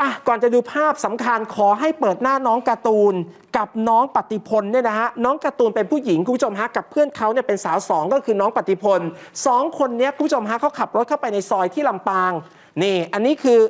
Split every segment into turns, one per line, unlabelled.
อะก่อนจะดูภาพสำคัญขอให้เปิดหน้าน้องการ์ตูนกับน้องปฏิพลเนี่ยนะฮะน้องการ์ตูนเป็นผู้หญิงคุณผู้ชมฮะกับเพื่อนเขาเนี่ยเป็นสาวสองก็คือน้องปฏิพลสองคนเนี้ยคุณผู้ชมฮะเขาขับรถเข้าไปในซอยที่ลำปางนี่ อันนี้คือ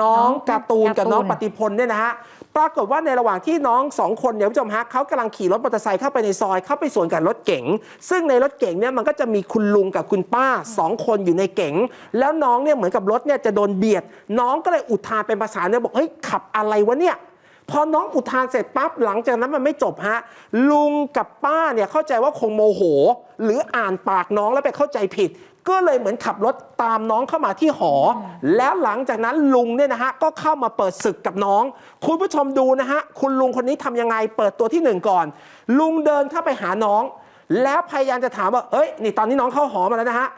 น้องการ์ตูนกับน้องปฏิพลเนี่ยนะฮะ ปรากฏว่าในระหว่างที่น้องสองคนเนี่ยคุณผู้ชมฮะเขากำลังขี่รถมอเตอร์ไซค์เข้าไปในซอยเข้าไปสวนกับรถเก๋งซึ่งในรถเก๋งเนี่ยมันก็จะมีคุณลุงกับคุณป้าสองคนอยู่ในเก๋งแล้วน้องเนี่ยเหมือนกับรถเนี่ยจะโดนเบียด น้องก็เลยอุทานเป็นภาษาเนี่ยบอกเฮ้ยขับอะไรวะเนี่ยพอน้องอุทานเสร็จปั๊บหลังจากนั้นมันไม่จบฮะลุงกับป้าเนี่ยเข้าใจว่าคงโมโห หรืออ่านปากน้องแล้วไปเข้าใจผิด ก็เลยเหมือนขับรถตามน้องเข้ามาที่หอ แล้วหลังจากนั้นลุงเนี่ยนะฮะก็เข้ามาเปิดศึกกับน้อง คุณผู้ชมดูนะฮะคุณลุงคนนี้ทำยังไงเปิดตัวที่หนึ่งก่อน ลุงเดินเข้าไปหาน้อง แล้วพยายามจะถามว่าเอ้ยนี่ตอนนี้น้องเข้าหอมาแล้วนะฮะ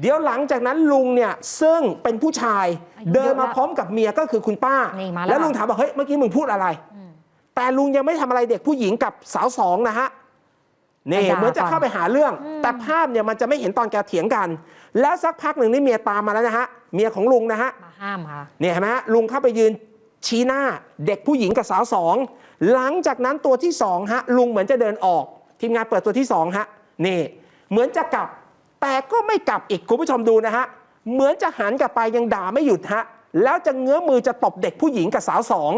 เดี๋ยวหลังจากนั้นลุงเนี่ยซึ่งเป็นผู้ชาย
อายุ
เดินมา
เยอะแล้ว
พร้อมกับเมียก็คือคุณป้า
นี่มาแล้ว
แล้วลุงถามว่าเฮ้ยเมื่อกี้มึงพูดอะไร แต่ลุงยังไม่ทำอะไรเด็กผู้หญิงกับสาวสองนะฮะ นี่
ไปด่า
เหมือนจะ
ก่อน
เข้าไปหาเรื่อง แต่ภาพเนี่ยมันจะไม่เห็นตอนแกเถียงกัน แล้วสักพักหนึ่งนี่เมียตามมาแล้วนะฮะเมียของลุงนะฮะ
มาห้ามค่ะ
เนี่ยเห็นไหมฮะลุงเข้าไปยืนชี้หน้าเด็กผู้หญิงกับสาวสองหลังจากนั้นตัวที่สองฮะลุงเหมือนจะเดินออก ทีมงานเปิดตัวที่สองฮะนี่เหมือนจะกลับ แต่ก็ไม่กลับอีกคุณผู้ชมดูนะฮะเหมือนจะหันกลับไปยังด่าไม่หยุดฮะแล้วจะเงื้อมือจะตบเด็กผู้หญิงกับสาวสอง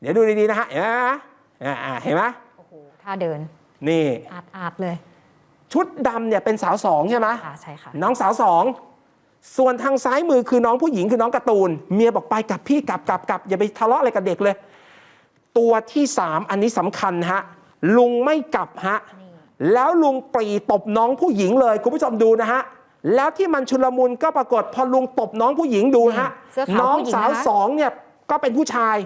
เดี๋ยวดูดีๆนะฮะเห็นไหมอ่าๆเห็นไหม
โอ้โหท่าเดิน
นี่
อาดอาดเลย
ชุดดำเนี่ยเป็นสาวสองใช่ไหม
ค่ะใช่ค่ะ
น้องสาวสองส่วนทางซ้ายมือคือน้องผู้หญิงคือน้องการ์ตูน เมียบอกไปกลับพี่กลับกลับกลับอย่าไปทะเลาะอะไรกับเด็กเลย ตัวที่สามอันนี้สำคัญฮะลุงไม่กลับฮะ
นี่
แล้วลุงปรีตบน้องผู้หญิงเลยคุณผู้ชมดูนะฮะแล้วที่มันชุลมุนก็ปรากฏพอลุงตบน้องผู้หญิงดูฮะ
เสื้อขาว
น้อง
ผู้หญิง
สาว
นะคะ
สองเนี่ยก็เป็นผู้ชาย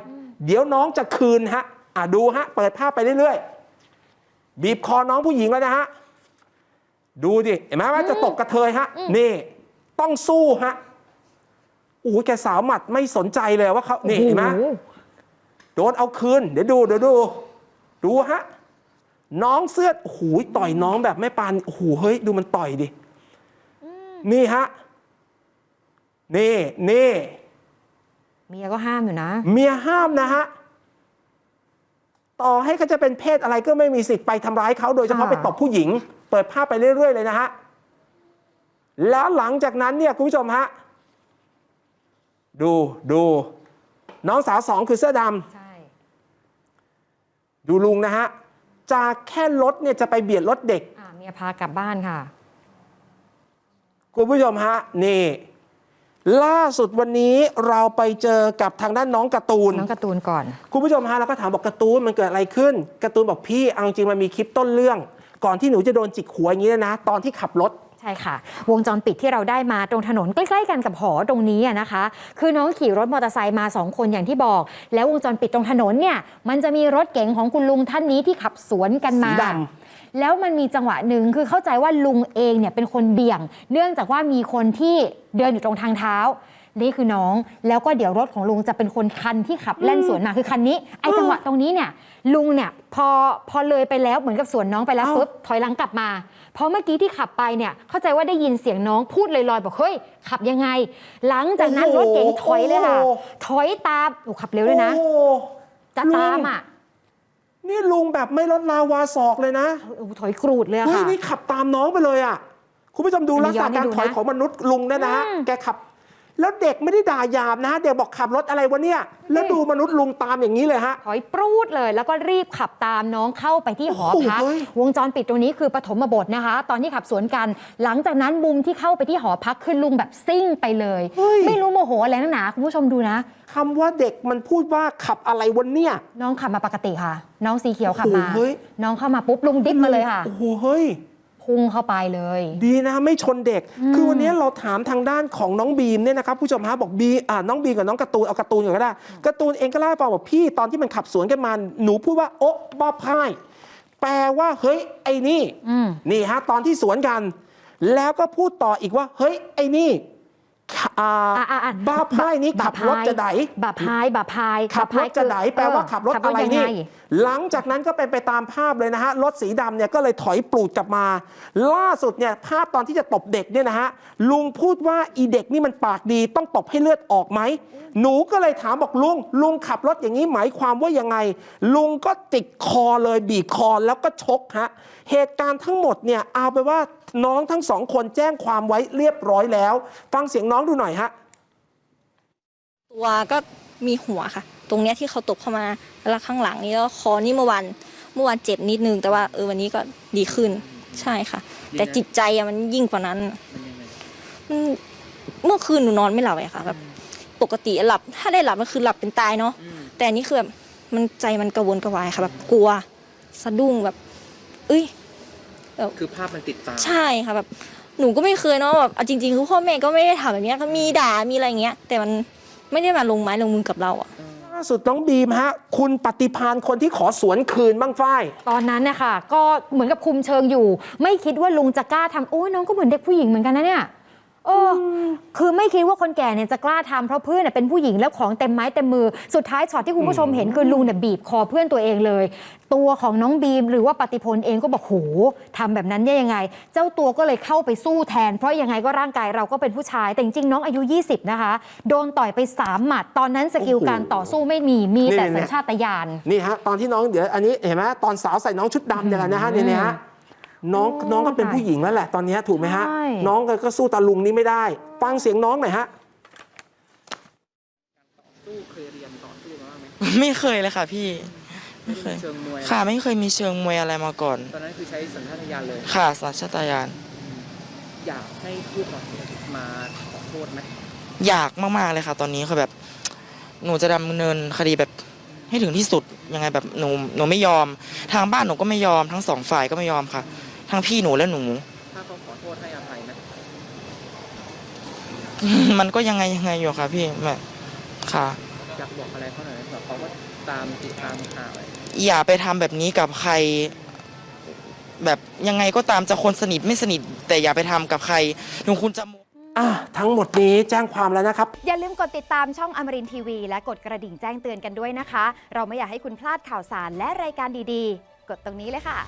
เดี๋ยวน้องจะคืนฮะอะดูฮะเปิดภาพไปเรื่อยๆ บีบคอน้องผู้หญิงแล้วนะฮะ ดูดิเห็นไหมว่าจะตกกระเทยฮะ นี่ ต้องสู้ฮะโอ้ยแกสาวหมัดไม่สนใจเลยว่าเขานี่เห็นไหม
โอ้โโด
นเอาคืน เดี๋ยวดูเดี๋ยวดู ดูฮะ น้องเสื้อโอ้โหต่อยน้องแบบไม่ปานโอ้โหเฮ้ย ดูมันต่อยดิ นี่ฮะ นี่นี่
เมียก็ห้ามอยู่นะ
เมียห้ามนะฮะ ต่อให้เขาจะเป็นเพศอะไรก็ไม่มีสิทธิ์ไปทำร้ายเขาโดยเฉพาะ
ค่ะ
ไปตบผู้หญิง เปิดภาพไปเรื่อยๆเลยนะฮะ แล้วหลังจากนั้นเนี่ยคุณผู้ชมฮะ ดูดูน้องสาวสองคือเสื้อดำ
ใช่
ดูลุงนะฮะ จากแค่รถเนี่ยจะไปเบียดรถเด็ก
อ่าเมียพากลับบ้านค่ะ
คุณผู้ชมฮะ นี่ ล่าสุดวันนี้เราไปเจอกับทางด้านน้องการ์ตูน
น้องการ์ตูนก่อน
คุณผู้ชมฮะเราก็ถามบอกการ์ตูนมันเกิดอะไรขึ้นการ์ตูนบอกพี่เอาจริงมันมีคลิปต้นเรื่อง ก่อนที่หนูจะโดนจิกหัวอย่างนี้นะ ตอนที่ขับรถ
ใช่ค่ะ วงจรปิดที่เราได้มาตรงถนนใกล้ ๆ กันกับหอตรงนี้อะนะคะ คือน้องขี่รถมอเตอร์ไซค์มา 2 คนอย่างที่บอก แล้ววงจรปิดตรงถนนเนี่ยมันจะมีรถเก๋งของคุณลุงท่านนี้ที่ขับสวนกันมา
สีด
แล้วมันมีจังหวะหนึ่งคือเข้าใจว่าลุงเองเนี่ยเป็นคนเบี่ยง เนื่องจากว่ามีคนที่เดินอยู่ตรงทางเท้า นี่คือน้อง แล้วก็เดี๋ยวรถของลุงจะเป็นคนคันที่ขับแล่นสวนมาคือคันนี้ไอ้จังหวะตรงนี้เนี่ยลุงเนี่ยพอพอเลยไปแล้วเหมือนกับสวนน้องไปแล้ว
เอ้า
ปุ๊บถอยหลังกลับมาเพราะเมื่อกี้ที่ขับไปเนี่ยเข้าใจว่าได้ยินเสียงน้องพูดลอยๆบอกเฮ้ยขับยังไง หลังจากนั้นรถเก๋งถอยเลยค่ะถอยตามโอ้ขับเร็วด้วยนะ
โอ้
จะตามอะ
นี่ลุงแบบไม่ลดลาวาศอกเลยนะ
โอ้ถอยกรูดเลยอะ
เฮ้ย
ค่ะ
นี่ขับตามน้องไปเลยอะคุณผู้ชมดู
อัน
ลั
นี้
กษณะ
ย้อนให้
การ
ดู
ถอย
นะ
ของมนุษย์ลุงเนี่ยนะฮะ
อืม
แกขับ แล้วเด็กไม่ได้ด่าหยาบนะ เด็กบอกขับรถอะไรวะเนี่ย แล้วดูมนุษย์ลุงตามอย่างนี้เลยฮะ
ถอยปรูดเลย แล้วก็รีบขับตามน้องเข้าไปที่หอพัก
โอ้โหเฮ้ย
วงจรปิดตรงนี้คือปฐมบทนะคะ ตอนที่ขับสวนกัน หลังจากนั้นมุมที่เข้าไปที่หอพักคือลุงแบบซิ่งไปเลย
เฮ้ย
ไม่รู้โมโหอะไรนักหนาคุณผู้ชมดูนะ
คำว่าเด็กมันพูดว่าขับอะไรวะเนี่ย
น้องขับมาปกติค่ะ น้องสีเขียวขับมา
โอ้โหเฮ้ย
น้องเข้ามาปุ๊บลุงดิฟมาเลยค่ะ
โอ้โหเฮ้ย
พุ่งเข้าไปเลย
ดีนะไม่ชนเด็ก
อืม
คือวันนี้เราถามทางด้านของน้องบีมเนี่ยนะครับผู้ชมฮะบอกบีอ่าน้องบีมกับน้องการ์ตูนเอาการ์ตูนก่อนก็ได้การ์ตูนเองก็เล่าให้ฟังบอกพี่ตอนที่มันขับสวนกันมาหนูพูดว่าโอ๊ะบ้าพายแปลว่าเฮ้ยไอ้นี่
อืม
นี่ฮะตอนที่สวนกัน แล้วก็พูดต่ออีกว่า เฮ้ยไอ้นี่แอ่า
อะอะอะ
บ้าพายนี่ขับรถจะไหน
บาพายบาพาย
ขับรถจะไหนแปลว่า
เออ
ขับรถอะไร
ยัง
นี่
ไง
หลังจากนั้นก็เป็นไปตามภาพเลยนะฮะ รถสีดำเนี่ยก็เลยถอยปลูดกลับมา ล่าสุดเนี่ยภาพตอนที่จะตบเด็กเนี่ยนะฮะ ลุงพูดว่าอีเด็กนี่มันปากดีต้องตบให้เลือดออกไหม หนูก็เลยถามบอกลุง ลุงขับรถอย่างนี้หมายความว่ายังไง ลุงก็จิกคอเลยบีบคอแล้วก็ชกฮะ เหตุการณ์ทั้งหมดเนี่ยเอาไปนว่า น้องทั้งสองคนแจ้งความไว้เรียบร้อยแล้ว ฟังเสียงน้องดูหน่อยฮะ
ตัวก็มีหัวค่ะ ตรงเนี้ยที่เขาตบเข้ามาแล้วข้างหลังนี่แล้วคอนี่เมื่อวันเมื่อวานเจ็บนิดนึง แต่ว่าเออวันนี้ก็ดีขึ้นใช่ค่ะ แต่จิตใจอะมันยิ่งกว่านั้นอืมเมื่อคืนหนูนอนไม่หลับเลยค่ะแบบปกติหลับ ถ้าได้หลับก็คือหลับเป็นตายเนาะแต่อันนี้คือแบบมันใจมันกระวนกระวายค่ะแบบกลัว สะดุ้งแบบ เอ้ย
คือภาพมันติดตา
ใช่ค่ะแบบหนูก็ไม่เคยเนาะแบบเอาจริงๆคือพ่อแม่ก็ไม่ได้ทำแบบเนี้ยก็มีด่ามีอะไรอย่างเงี้ย แต่มันไม่ได้มาลงไม้ลงมือกับเราอะ
ล่าสุดน้องบีมฮะ คุณปฏิพานคนที่ขอสวนคืนบ้างฝ้าย
ตอนนั้นเนี่ยค่ะก็เหมือนกับคุมเชิงอยู่ ไม่คิดว่าลุงจะกล้าทำโอ้ยน้องก็เหมือนเด็กผู้หญิงเหมือนกันนะเนี่ย เอออคือไม่คิดว่าคนแก่เนี่ยจะกล้าทำเพราะเพื่อนเนยเป็นผู้หญิงแล้วของเต็มไม้เต็มมือ สุดท้ายช็อตที่คุณผู้ชมเห็นคือลุงเนี่ยบีบคอเพื่อนตัวเองเลย ตัวของน้องบีมหรือว่าปฏิพลเองก็บอกโหทำแบบนั้นได้ยังไง เจ้าตัวก็เลยเข้าไปสู้แทน เพราะยังไงก็ร่างกายเราก็เป็นผู้ชาย แต่จริงๆน้องอายุ 20 นะคะ โดนต่อยไปสามหมัดตอนนั้นสกิลการต่อสู้ไม่มีมีแต่
นี่
สัญชาตญาณ
นี่ฮะตอนที่น้องเดี๋ยวอันนี้เห็นไหมตอนสาวใส่น้องชุดดำเนี่ยแหละนะฮะเนี่ยเนี่ยฮะ น้อง
โอ้
น้องก็เป็นผู้หญิงแล้วแหละตอนเนี้ยถูกไหมฮะ
ใช่
น้องก็ก็สู้ตาลุงนี่ไม่ได้ ฟังเสียงน้องหน่อยฮะ
สู้เคยเรียนต่อสู้มาบ้างไหม
ไม่เคยเลยค่ะพี่
ไม่เคย เชิงมวย
ค่ะไม่เคยมีเชิงมวยอะไรมาก่อน
ตอนนั้นคือใช้สัญชาตญาณเลย
ค่ะสัญชาตญาณ
อยากให้ผู้ก่อเหตุมาขอโทษไหม
อยากมากๆเลยค่ะ ตอนนี้คือแบบ หนูจะดำเนินคดีแบบให้ถึงที่สุดยังไงแบบหนูหนูไม่ยอม ทางบ้านหนูก็ไม่ยอมทั้งสองฝ่ายก็ไม่ยอมค่ะ ทั้งพี่หนูและหนู
ถ้าเขาขอโทษให้อภัยนะ
มันก็ยังไงยังไงอยู่ค่ะ พี่แบบค่ะ
อยากบอกอะไรเขาหน่อยแบบเขาก็ตามติดตามข่าวเลย
อย่าไปทำแบบนี้กับใคร แบบยังไงก็ตามจะคนสนิทไม่สนิท แต่อย่าไปทำกับใครถึงคุณจะ
อะทั้งหมดนี้แจ้งความแล้วนะครับ
อย่าลืมกดติดตามช่องอมรินทีวี และกดกระดิ่งแจ้งเตือนกันด้วยนะคะ เราไม่อยากให้คุณพลาดข่าวสารและรายการดีๆ กดตรงนี้เลยค่ะ